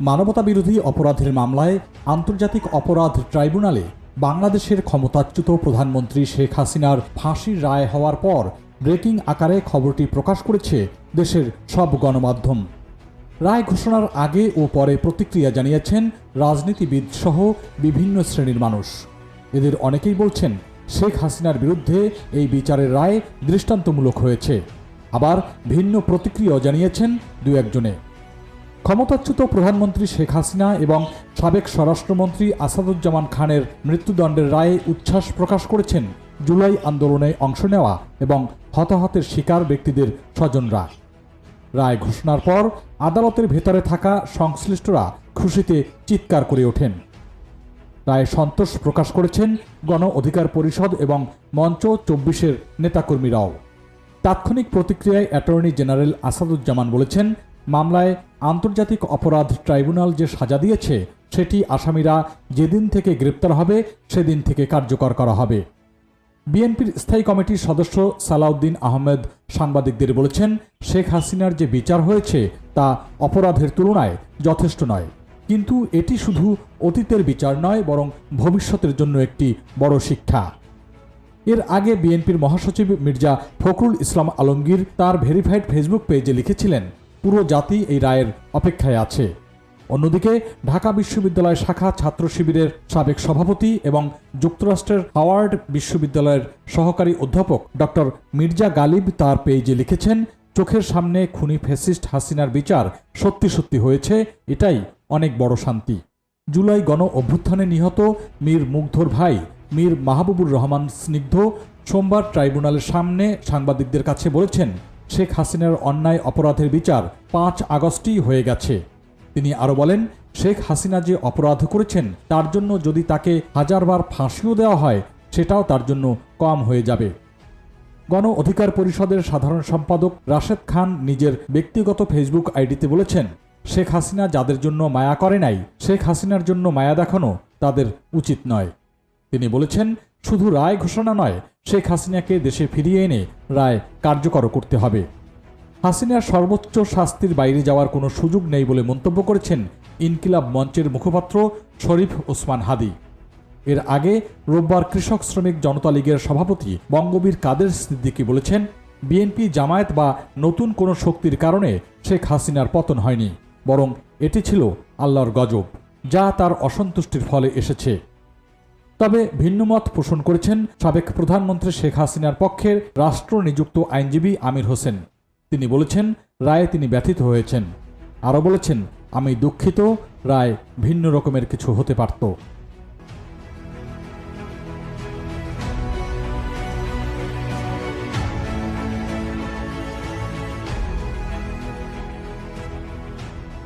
মানবতা বিরোধী অপরাধের মামলায় আন্তর্জাতিক অপরাধ ট্রাইব্যুনালে বাংলাদেশের ক্ষমতাচ্যুত প্রধানমন্ত্রী শেখ হাসিনার ফাঁসির রায় হওয়ার পর ব্রেকিং আকারে খবরটি প্রকাশ করেছে দেশের সব গণমাধ্যম। রায় ঘোষণার আগে ও পরে প্রতিক্রিয়া জানিয়েছেন রাজনীতিবিদ সহ বিভিন্ন শ্রেণির মানুষ। এদের অনেকেই বলছেন, শেখ হাসিনার বিরুদ্ধে এই বিচারের রায় দৃষ্টান্তমূলক হয়েছে। আবার ভিন্ন প্রতিক্রিয়াও জানিয়েছেন দু একজনে ক্ষমতাচ্যুত প্রধানমন্ত্রী শেখ হাসিনা এবং সাবেক স্বরাষ্ট্রমন্ত্রী আসাদুজ্জামান খানের মৃত্যুদণ্ডের রায়ে উচ্ছ্বাস প্রকাশ করেছেন জুলাই আন্দোলনে অংশ নেওয়া এবং হতাহতের শিকার ব্যক্তিদের স্বজনরা। রায় ঘোষণার পর আদালতের ভেতরে থাকা সংশ্লিষ্টরা খুশিতে চিৎকার করে ওঠেন। রায়ে সন্তোষ প্রকাশ করেছেন গণ অধিকার পরিষদ এবং মঞ্চ চব্বিশের নেতাকর্মীরাও। তাৎক্ষণিক প্রতিক্রিয়ায় অ্যাটর্নি জেনারেল আসাদুজ্জামান বলেছেন মামলায় আন্তর্জাতিক অপরাধ ট্রাইব্যুনাল যে সাজা দিয়েছে, সেটি আসামিরা যেদিন থেকে গ্রেপ্তার হবে, সেদিন থেকে কার্যকর করা হবে। বিএনপির স্থায়ী কমিটির সদস্য সালাউদ্দিন আহমেদ সাংবাদিকদের বলেছেন, শেখ হাসিনার যে বিচার হয়েছে, তা অপরাধের তুলনায় যথেষ্ট নয়। কিন্তু এটি শুধু অতীতের বিচার নয়, বরং ভবিষ্যতের জন্য একটি বড় শিক্ষা। এর আগে বিএনপির মহাসচিব মির্জা ফখরুল ইসলাম আলমগীর তার ভেরিফাইড ফেসবুক পেজে লিখেছিলেন পুরো জাতি এই রায়ের অপেক্ষায় আছে। অন্যদিকে, ঢাকা বিশ্ববিদ্যালয় শাখা ছাত্র শিবিরের সাবেক সভাপতি এবং যুক্তরাষ্ট্রের হাওয়ার্ড বিশ্ববিদ্যালয়ের সহকারী অধ্যাপক ডক্টর মির্জা গালিব তার পেজে লিখেছেন, চোখের সামনে খুনি ফ্যাসিস্ট হাসিনার বিচার সত্যি সত্যি হয়েছে, এটাই অনেক বড় শান্তি। জুলাই গণ অভ্যুত্থানে নিহত মীর মুগ্ধর ভাই, মীর মাহবুবুর রহমান স্নিগ্ধ, সোমবার ট্রাইব্যুনালের সামনে সাংবাদিকদের কাছে বলেছেন শেখ হাসিনার অন্যায় অপরাধের বিচার পাঁচ আগস্টই হয়ে গেছে। তিনি আরও বলেন, শেখ হাসিনা যে অপরাধ করেছেন, তার জন্য যদি তাকে হাজারবার ফাঁসিও দেওয়া হয়, সেটাও তার জন্য কম হয়ে যাবে। গণ অধিকার পরিষদের সাধারণ সম্পাদক রাশেদ খান নিজের ব্যক্তিগত ফেসবুক আইডিতে বলেছেন, শেখ হাসিনা যাদের জন্য মায়া করে নাই, শেখ হাসিনার জন্য মায়া দেখানো তাদের উচিত নয়। তিনি বলেছেন শুধু রায় ঘোষণা নয়, শেখ হাসিনাকে দেশে ফিরিয়ে এনে রায় কার্যকর করতে হবে। হাসিনার সর্বোচ্চ শাস্তির বাইরে যাওয়ার কোনো সুযোগ নেই বলে মন্তব্য করেছেন ইনকিলাব মঞ্চের মুখপাত্র শরীফ ওসমান হাদি। এর আগে রোববার কৃষক শ্রমিক জনতা লীগের সভাপতি বঙ্গবীর কাদের সিদ্দিকী বলেছেন, বিএনপি জামায়াত বা নতুন কোনো শক্তির কারণে শেখ হাসিনার পতন হয়নি, বরং এটি ছিল আল্লাহর গজব, যা তার অসন্তুষ্টির ফলে এসেছে। তবে ভিন্নমত পোষণ করেছেন সাবেক প্রধানমন্ত্রী শেখ হাসিনার পক্ষের রাষ্ট্র নিযুক্ত আইনজীবী আমির হোসেন। তিনি বলেছেন, রায়ে তিনি ব্যথিত হয়েছেন। আরও বলেছেন, আমি দুঃখিত, রায় ভিন্ন রকমের কিছু হতে পারত।